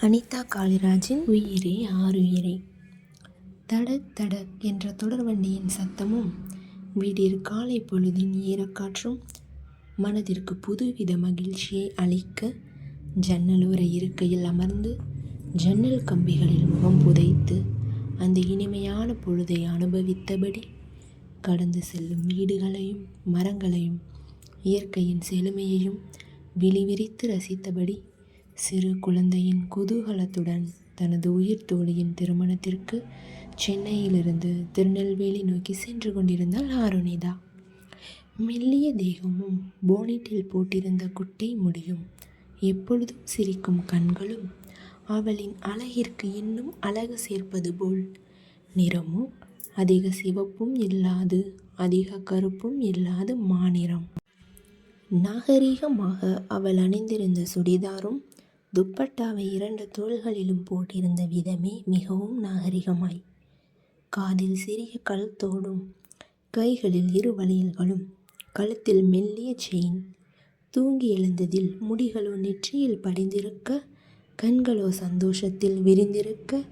அனிதா காளிராஜின் உயிரே ஆருயிரே தட தட என்ற தொடர்வண்டியின் சத்தமும் விடிர் காலை பொழுதின் ஈரக்காற்றும் மனதிற்கு புதுவித மகிழ்ச்சியை அளிக்க ஜன்னலோர இருக்கையில் அமர்ந்து ஜன்னல் கம்பிகளில் முகம் புதைத்து அந்த இனிமையான பொழுதை அனுபவித்தபடி கடந்து செல்லும் வீடுகளையும் மரங்களையும் இயற்கையின் செழுமையையும் விழிவிரித்து ரசித்தபடி சிறு குழந்தையின் குதூகலத்துடன் தனது உயிர் தோழியின் திருமணத்திற்கு சென்னையிலிருந்து திருநெல்வேலி நோக்கி சென்று கொண்டிருந்தாள் ஆருணிதா. மெல்லிய தேகமும் போனிட்டில் போட்டிருந்த குட்டை முடியும் எப்பொழுதும் சிரிக்கும் கண்களும் அவளின் அழகிற்கு இன்னும் அழகு சேர்ப்பது போல். நிறமும் அதிக சிவப்பும் இல்லாது அதிக கருப்பும் இல்லாது மாநிறம். நாகரீகமாக அவள் அணிந்திருந்த சுடிதாரும் துப்பட்டாவை இரண்டு தோள்களிலும் போட்டிருந்த விதமே மிகவும் நாகரிகமாய். காதில் சிறிய கழுத்தோடும் கைகளில் இரு வளையல்களும் கழுத்தில் மெல்லிய செயின். தூங்கி எழுந்ததில் முடிகளோ நெற்றியில் படிந்திருக்க கண்களோ சந்தோஷத்தில் விரிந்திருக்க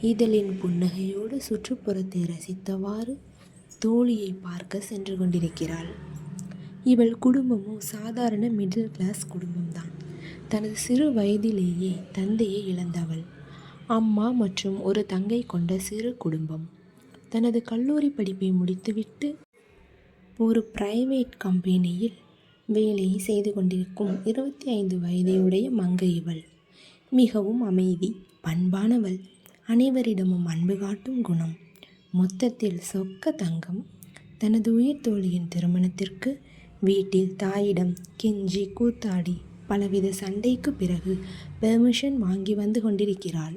இதழின் புன்னகையோடு சுற்றுப்புறத்தை ரசித்தவாறு தோழியை பார்க்க சென்று கொண்டிருக்கிறாள். இவள் குடும்பமும் சாதாரண மிடில் கிளாஸ் குடும்பம்தான். தனது சிறு வயதிலேயே தந்தையை இழந்தவள். அம்மா மற்றும் ஒரு தங்கை கொண்ட சிறு குடும்பம். தனது கல்லூரி படிப்பை முடித்துவிட்டு ஒரு பிரைவேட் கம்பெனியில் வேலை செய்து கொண்டிருக்கும் இருபத்தி ஐந்து வயதையுடைய மங்கை இவள். மிகவும் அமைதி பண்பானவள். அனைவரிடமும் அன்பு காட்டும் குணம். மொத்தத்தில் சொக்க தங்கம். தனது உயிர் தோழியின் திருமணத்திற்கு வீட்டில் தாயிடம் கெஞ்சி கூத்தாடி பலவித சண்டைக்கு பிறகு பெர்மிஷன் வாங்கி வந்து கொண்டிருக்கிறாள்.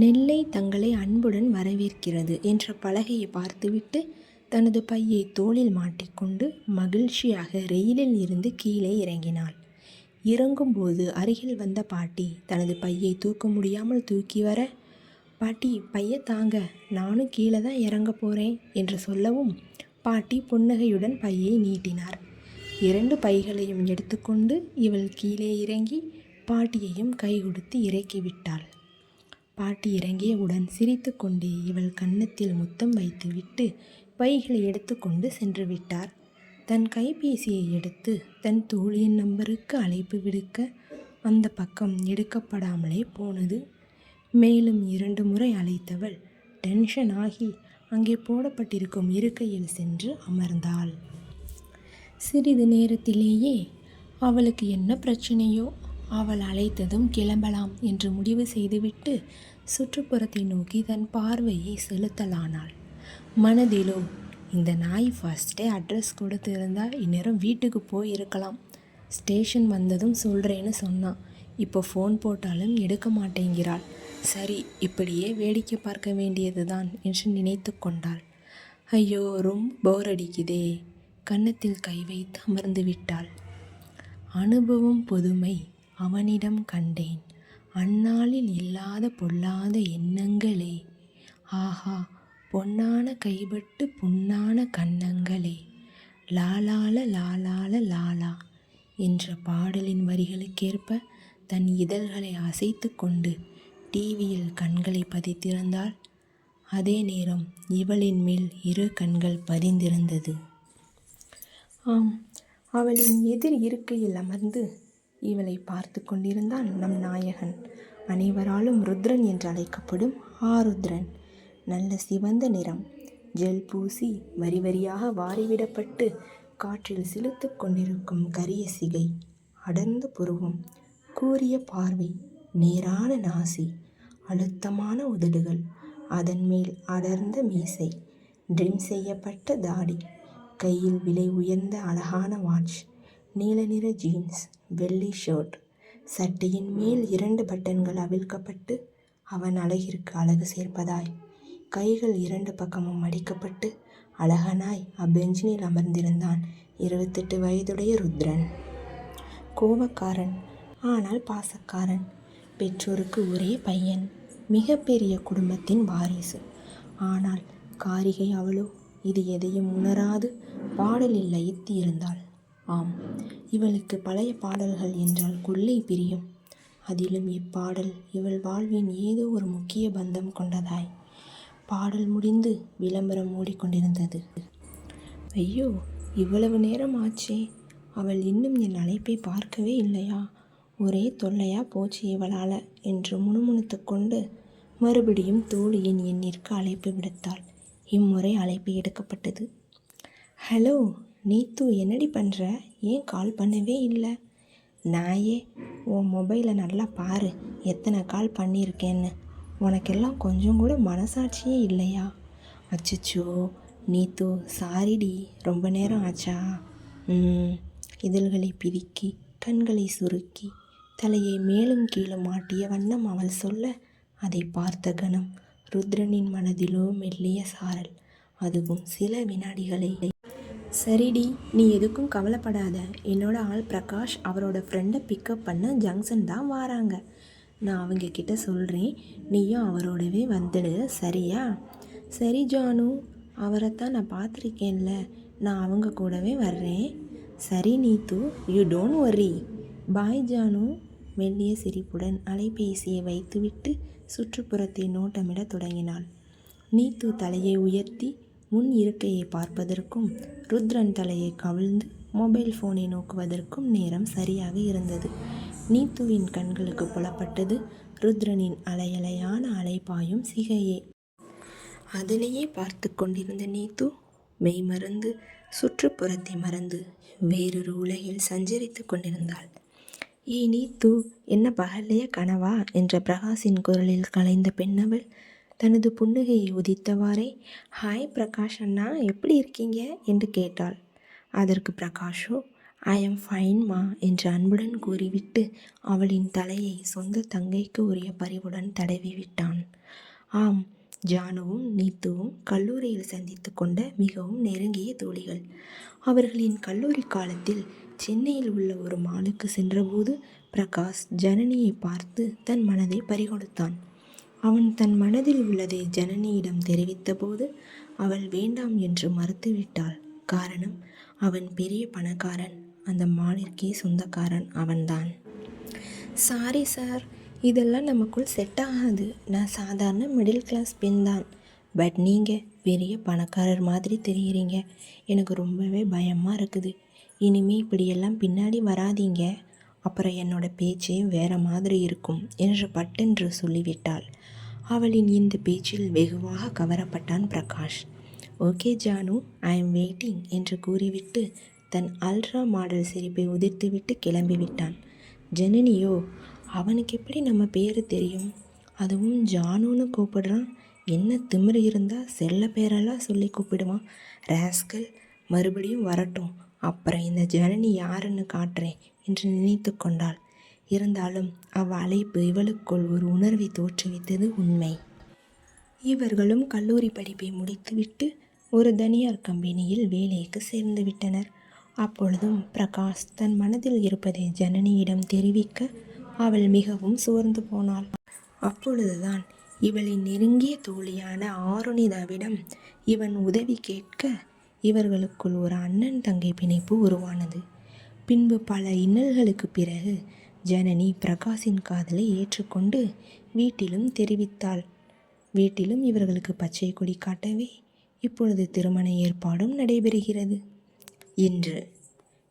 நெல்லை தங்களை அன்புடன் வரவேற்கிறது என்ற பலகையை பார்த்துவிட்டு தனது பையை தோளில் மாட்டிக்கொண்டு மகிழ்ச்சியாக ரெயிலில் இருந்து கீழே இறங்கினாள். இறங்கும்போது அருகில் வந்த பாட்டி தனது பையை தூக்க முடியாமல் தூக்கி வர பாட்டி பைய தாங்க நானும் கீழே தான் இறங்க போகிறேன் என்று சொல்லவும் பாட்டி புன்னகையுடன் பையை நீட்டினார். இரண்டு பைகளையும் எடுத்துக்கொண்டு இவள் கீழே இறங்கி பாட்டியையும் கை கொடுத்து இறக்கிவிட்டாள். பாட்டி இறங்கியவுடன் சிரித்து கொண்டே இவள் கன்னத்தில் முத்தம் வைத்துவிட்டு பைகளை எடுத்துக்கொண்டு சென்று விட்டார். தன் கைபேசியை எடுத்து தன் தோழியின் நம்பருக்கு அழைப்பு விடுக்க அந்த பக்கம் எடுக்கப்படாமலே போனது. மேலும் இரண்டு முறை அழைத்தவள் டென்ஷன் ஆகி அங்கே போடப்பட்டிருக்கும் இருக்கையில் சென்று அமர்ந்தாள். சிறிது நேரத்திலேயே அவளுக்கு என்ன பிரச்சனையோ அவள் அழைத்ததும் கிளம்பலாம் என்று முடிவு செய்துவிட்டு சுற்றுப்புறத்தை நோக்கி தன் பார்வையை செலுத்தலானாள். மனதிலோ இந்த நாய் ஃபஸ்ட்டே அட்ரஸ் கொடுத்திருந்தா இந்நேரம் வீட்டுக்கு போயிருக்கலாம். ஸ்டேஷன் வந்ததும் சொல்கிறேன்னு சொன்னான் இப்போ ஃபோன் போட்டாலும் எடுக்க மாட்டேங்கிறாள். சரி இப்படியே வேடிக்கை பார்க்க வேண்டியதுதான் என்று நினைத்து கொண்டாள். ஐயோ ரொம்ப போர் அடிக்குதே. கன்னத்தில் கை வைத்து அமர்ந்து விட்டாள். அனுபவம் பொதுமை அவனிடம் கண்டேன். அந்நாளில் இல்லாத பொல்லாத எண்ணங்களே. ஆஹா பொன்னான கைபட்டு புண்ணான கன்னங்களே. லாலால லாலால லாலா என்ற பாடலின் வரிகளுக்கேற்ப தன் இதழ்களை அசைத்து கொண்டு டிவியில் கண்களை பதித்திருந்தாள். அதே நேரம் இவளின் மேல் இரு கண்கள் பதிந்திருந்தது. ஆம் அவளின் எதிர் இருக்கையில் அமர்ந்து இவளை பார்த்து கொண்டிருந்தான் நம் நாயகன். அனைவராலும் ருத்ரன் என்று அழைக்கப்படும் ஆருத்ரன். நல்ல சிவந்த நிறம். ஜெல் பூசி வரி வரியாக வாரிவிடப்பட்டு காற்றில் சிலுத்து கொண்டிருக்கும் கரிய சிகை. அடர்ந்த புருவம். கூரிய பார்வை. நேரான நாசி. அழுத்தமான உதடுகள். அதன் மேல் அடர்ந்த மீசை. ட்ரிம் செய்யப்பட்ட தாடி. கையில் விலை உயர்ந்த அழகான வாட்ச் நீல நிற ஜீன்ஸ் வெள்ளி ஷர்ட் சட்டையின் மேல் இரண்டு பட்டன்கள் அவிழ்க்கப்பட்டு அவன் அழகிற்கு அழகு சேர்ப்பதாய். கைகள் இரண்டு பக்கமும் அடிக்கப்பட்டு அழகனாய் அப்பெஞ்சினில் அமர்ந்திருந்தான் இருபத்தெட்டு வயதுடைய ருத்ரன். கோபக்காரன் ஆனால் பாசக்காரன் பெற்றோருக்கு ஒரே பையன் மிகப்பெரிய குடும்பத்தின் வாரிசு. ஆனால் காரிகை அவளோ? இது எதையும் உணராது. பாடலில் லயித்து இருந்தாள் ஆம் இவளுக்கு பழைய பாடல்கள் என்றால் கொள்ளை பிரியம். அதிலும் இப்பாடல் இவள் வாழ்வின் ஏதோ ஒரு முக்கிய பந்தம் கொண்டதாய். பாடல் முடிந்து விளம்பரம் ஓடிக்கொண்டிருந்தது. ஐயோ இவ்வளவு நேரம் ஆச்சே. அவள் இன்னும் என் அழைப்பை பார்க்கவே இல்லையா? ஒரே தொல்லையா போச்சு இவளால் என்று முணுமுணுத்து கொண்டு மறுபடியும் தோழியின் எண்ணிற்கு அழைப்பு விடுத்தாள். இம்முறை அழைப்பு எடுக்கப்பட்டது. ஹலோ நீத்து என்னடி பண்ணுற ஏன் கால் பண்ணவே இல்லை? நாயே உன் மொபைலை நல்லா பாரு. எத்தனை கால் பண்ணியிருக்கேன்னு. உனக்கெல்லாம் கொஞ்சம் கூட மனசாட்சியே இல்லையா? அச்சோ நீத்து சாரிடி. ரொம்ப நேரம் ஆச்சா? ம் இதழ்களை பிதுக்கி கண்களை சுருக்கி தலையை மேலும் கீழும் மாட்டிய வண்ணம் அவள் சொல்ல அதை பார்த்த கணம். ருத்ரனின் மனதிலோ மெல்லிய சாரல். அதுவும் சில வினாடிகளை. சரிடி நீ எதுக்கும் கவலைப்படாத. என்னோட ஆள் பிரகாஷ் அவரோட ஃப்ரெண்டை பிக்கப் பண்ண ஜங்ஷன் தான் வாராங்க. நான் அவங்க கிட்ட சொல்கிறேன் நீயும் அவரோடவே வந்துடு சரியா? சரி ஜானு. அவரைத்தான் நான் பார்த்துருக்கேன்ல. நான் அவங்க கூடவே வர்றேன். சரி Neethu. You don't worry bye Janu. மெல்லிய சிரிப்புடன் அலைபேசியை வைத்துவிட்டு சுற்றுப்புறத்தை நோட்டமிடத் தொடங்கினாள். நீத்து தலையை உயர்த்தி முன் இருக்கையை பார்ப்பதற்கும் ருத்ரன் தலையை கவிழ்ந்து மொபைல் ஃபோனை நோக்குவதற்கும் நேரம் சரியாக இருந்தது. நீத்துவின் கண்களுக்கு புலப்பட்டது ருத்ரனின் அலையலையான அலைபாயும் சிகையே. அதனையே பார்த்து கொண்டிருந்த நீத்து மெய் மறந்து சுற்றுப்புறத்தை மறந்து வேறொரு உலகில் சஞ்சரித்து கொண்டிருந்தாள். ஏய் நீத்து என்ன பகல்லைய கனவா? என்ற பிரகாஷின் குரலில் கலைந்த பெண்ணவள் தனது புன்னகையை உதித்தவாறே ஹாய் பிரகாஷ் அண்ணா எப்படி இருக்கீங்க? என்று கேட்டாள். அதற்கு பிரகாஷோ ஐ எம் ஃபைன்மா என்று அன்புடன் கூறிவிட்டு அவளின் தலையை சொந்த தங்கைக்கு உரிய பரிவுடன் தடவி விட்டான். ஆம் ஜானுவும் நீத்துவும் கல்லூரியில் சந்தித்து கொண்ட மிகவும் நெருங்கிய தோழிகள். அவர்களின் கல்லூரி காலத்தில் சென்னையில் உள்ள ஒரு மாலுக்கு சென்றபோது பிரகாஷ் ஜனனியை பார்த்து தன் மனதை பறிகொடுத்தான். அவன் தன் மனதில் உள்ளதை ஜனனியிடம் தெரிவித்தபோது அவள் வேண்டாம் என்று மறுத்துவிட்டாள். காரணம் அவன் பெரிய பணக்காரன். அந்த மாலிற்கே சொந்தக்காரன் அவன்தான். சாரி சார் இதெல்லாம் நமக்குள் செட் ஆகாது. நான் சாதாரண மிடில் கிளாஸ் பெண் தான். பட் நீங்கள் பெரிய பணக்காரர் மாதிரி தெரியுறீங்க. எனக்கு ரொம்பவே பயமாக இருக்குது. இனிமே இப்படியெல்லாம் பின்னாடி வராதீங்க. அப்புறம் என்னோட பேச்சே வேறு மாதிரி இருக்கும் என்று பட்டென்று சொல்லிவிட்டாள். அவளின் இந்த பேச்சில் வெகுவாக கவரப்பட்டான் Prakash. Okay Janu I am waiting என்று கூறிவிட்டு தன் அல்ட்ரா மாடல் சிரிப்பை உதிர்த்துவிட்டு கிளம்பிவிட்டான். ஜனனியோ அவனுக்கு எப்படி நம்ம பேர் தெரியும்? அதுவும் ஜானுன்னு கூப்பிடுறான். என்ன திமிரு இருந்தால் செல்ல பேரெல்லாம் சொல்லி கூப்பிடுவான். ராஸ்கல் மறுபடியும் வரட்டும். அப்புறம் இந்த ஜனனி யாருன்னு காட்டுறேன் என்று நினைத்து கொண்டாள். இருந்தாலும் அவ் அழைப்பு இவளுக்குள் ஒரு உணர்வை தோற்றுவித்தது உண்மை. இவர்களும் கல்லூரி படிப்பை முடித்துவிட்டு ஒரு தனியார் கம்பெனியில் வேலைக்கு சேர்ந்து விட்டனர். அப்பொழுதும் பிரகாஷ் தன் மனதில் இருப்பதை ஜனனியிடம் தெரிவிக்க அவள் மிகவும் சோர்ந்து போனாள். அப்பொழுதுதான் இவளின் நெருங்கிய தோழியான ஆருணிதாவிடம் இவன் உதவி கேட்க இவர்களுக்குள் ஒரு அண்ணன் தங்கை பிணைப்பு உருவானது. பின்பு பல இன்னல்களுக்கு பிறகு ஜனனி பிரகாஷின் காதலை ஏற்றுக்கொண்டு வீட்டிலும் தெரிவித்தாள். வீட்டிலும் இவர்களுக்கு பச்சை கொடி காட்டவே இப்பொழுது திருமண ஏற்பாடும் நடைபெறுகிறது. என்று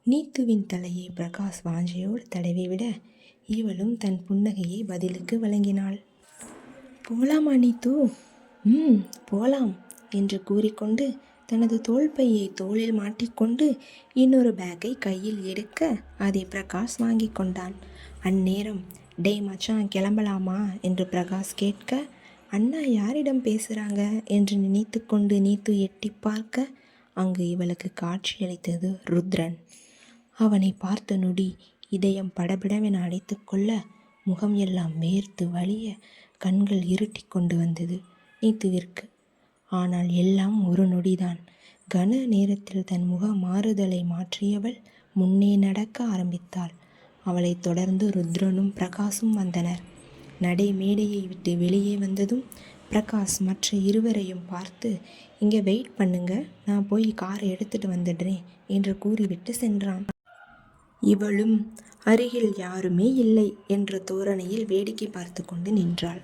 நீத்துவின் தலையை பிரகாஷ் வாஞ்சையோடு தடவிவிட இவளும் தன் புன்னகையை பதிலுக்கு வழங்கினாள். போலாமா நீத்து? ம் போலாம் என்று கூறிக்கொண்டு தனது தோள்பையை தோளில் மாட்டிக்கொண்டு இன்னொரு பேக்கை கையில் எடுக்க அதை பிரகாஷ் வாங்கி கொண்டான். அந்நேரம் டேய் மச்சான் கிளம்பலாமா? என்று பிரகாஷ் கேட்க அண்ணா யாரிடம் பேசுகிறாங்க என்று நினைத்து கொண்டு நீத்து எட்டி பார்க்க அங்கு இவளுக்கு காட்சியளித்தது ருத்ரன். அவனை பார்த்த நொடி இதயம் படபிடவென அடைத்து கொள்ள முகம் எல்லாம் வேர்த்து வழிய கண்கள் இருட்டி கொண்டு வந்தது. நீத்துவிற்கு ஆனால் எல்லாம் ஒரு நொடிதான். கன நேரத்தில் தன் முக மாறுதலை மாற்றியவள் முன்னே நடக்க ஆரம்பித்தாள். அவளைத் தொடர்ந்து ருத்ரனும் பிரகாஷும் வந்தனர். நடை மேடையை விட்டு வெளியே வந்ததும் பிரகாஷ் மற்ற இருவரையும் பார்த்து இங்கே வெயிட் பண்ணுங்க. நான் போய் காரை எடுத்துட்டு வந்துடுறேன் என்று கூறிவிட்டு சென்றான். இவளும் அருகில் யாருமே இல்லை என்ற தோரணையில் வேடிக்கை பார்த்து கொண்டு நின்றாள்.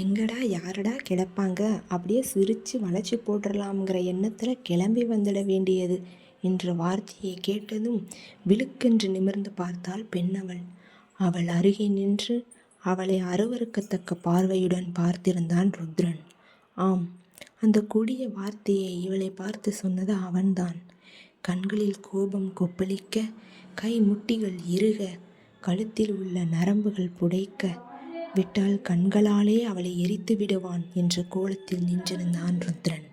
எங்கடா யாரடா கிளப்பாங்க? அப்படியே சிரித்து வளைச்சி போட்டுடலாம்ங்கிற எண்ணத்தில் கிளம்பி வந்துட வேண்டியது என்ற வார்த்தையை கேட்டதும் விழுக்கென்று நிமிர்ந்து பார்த்தாள் பெண்ணவள். அவள் அருகே நின்று அவளை அருவறுக்கத்தக்க பார்வையுடன் பார்த்திருந்தான் ருத்ரன். ஆம் அந்த கொடிய வார்த்தையை இவளை பார்த்து சொன்னது அவன்தான். கண்களில் கோபம் கொப்பளிக்க கை முட்டிகள் இறுக கழுத்தில் உள்ள நரம்புகள் புடைக்க விட்டால் கண்களாலே அவளை எரித்து விடுவான் என்ற கோலத்தில் நின்றிருந்தான் ருத்ரன்.